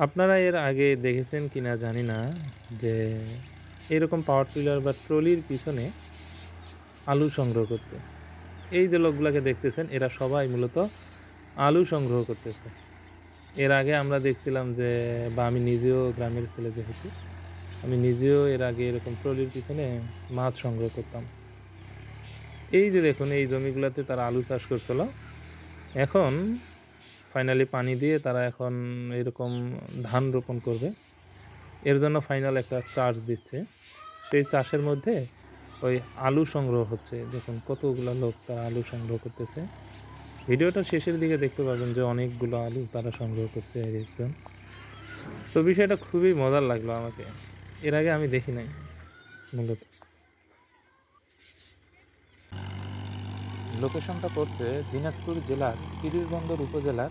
আপনারা এর আগে দেখেছেন কি না জানি না যে এরকম পাওয়ার টিলার বা ট্রলির পিছনে আলু সংগ্রহ করতে। এই যে লোকগুলোকে দেখতেছেন, এরা সবাই মূলত আলু সংগ্রহ করতেছে। এর আগে আমরা দেখছিলাম যে, বা আমি নিজেও গ্রামের ছেলে যেহেতু, আমি নিজেও এর আগে এরকম ট্রলির পিছনে মাছ সংগ্রহ করতাম। এই যে দেখুন, এই জমিগুলোতে তারা আলু চাষ করছিল। এখন ফাইনালি পানি দিয়ে তারা এখন এরকম ধান রোপণ করবে। এর জন্য ফাইনাল একটা চার্জ দিচ্ছে। সেই চাষের মধ্যে ওই আলু সংগ্রহ হচ্ছে। দেখুন কতগুলো লোক তারা আলু সংগ্রহ করতেছে। ভিডিওটা শেষের দিকে দেখতে পাবেন যে অনেকগুলো আলু তারা সংগ্রহ করছে এক একজন। তো বিষয়টা খুবই মজার লাগল আমাকে। এর আগে আমি দেখি নাই, মূলত। লোকেশনটা পড়ছে দিনাজপুর জেলার চিরিরবন্দর উপজেলার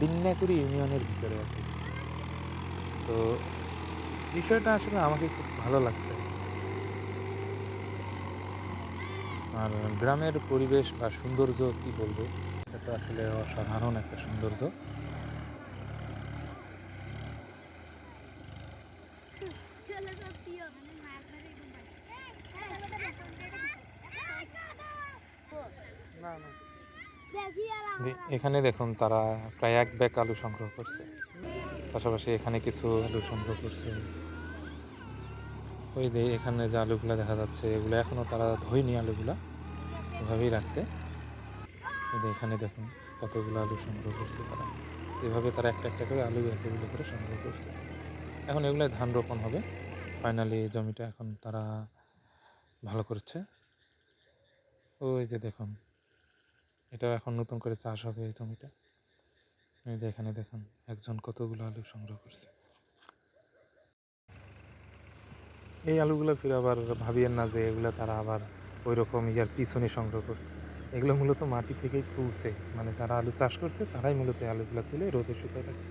বিন্যাকুড়ি ইউনিয়নের ভিতরে আর কি। তো বিষয়টা আসলে আমাকে খুব ভালো লাগছে। আর গ্রামের পরিবেশ বা সৌন্দর্য কি বলব, এটা তো আসলে অসাধারণ একটা সৌন্দর্য সত্যিও মানে মাছ ধরে দেখি যে এখানে দেখুন তারা প্রায় এক ব্যাগ আলু সংগ্রহ করছে। পাশাপাশি এখানে কিছু আলু সংগ্রহ করছে। ওই যে এখানে যে আলুগুলা দেখা যাচ্ছে এগুলো এখনও তারা ধোয়নি আলুগুলা। এভাবেই রাখছে। এখানে দেখুন কতগুলো আলু সংগ্রহ করছে তারা। এভাবে তারা একটা একটা করে আলু এতগুলো করে সংগ্রহ করছে। এখন এগুলো ধান রোপণ হবে। ফাইনালি জমিটা এখন তারা ভালো করছে। ওই যে দেখুন এটা এখন নতুন করে চাষ হবে এই জমিটা। এই যে এখানে দেখুন, একজন কতগুলো আলু সংগ্রহ করছে। এই আলুগুলো ফিরে আবার ভাবিয়েন না যে এগুলো তারা আবার ওই রকম ইয়ার পিছনে সংগ্রহ করছে। এগুলো মূলত মাটি থেকেই তুলছে। মানে যারা আলু চাষ করছে, তারাই মূলত আলুগুলো তুলে রোদে শুকিয়ে রাখছে।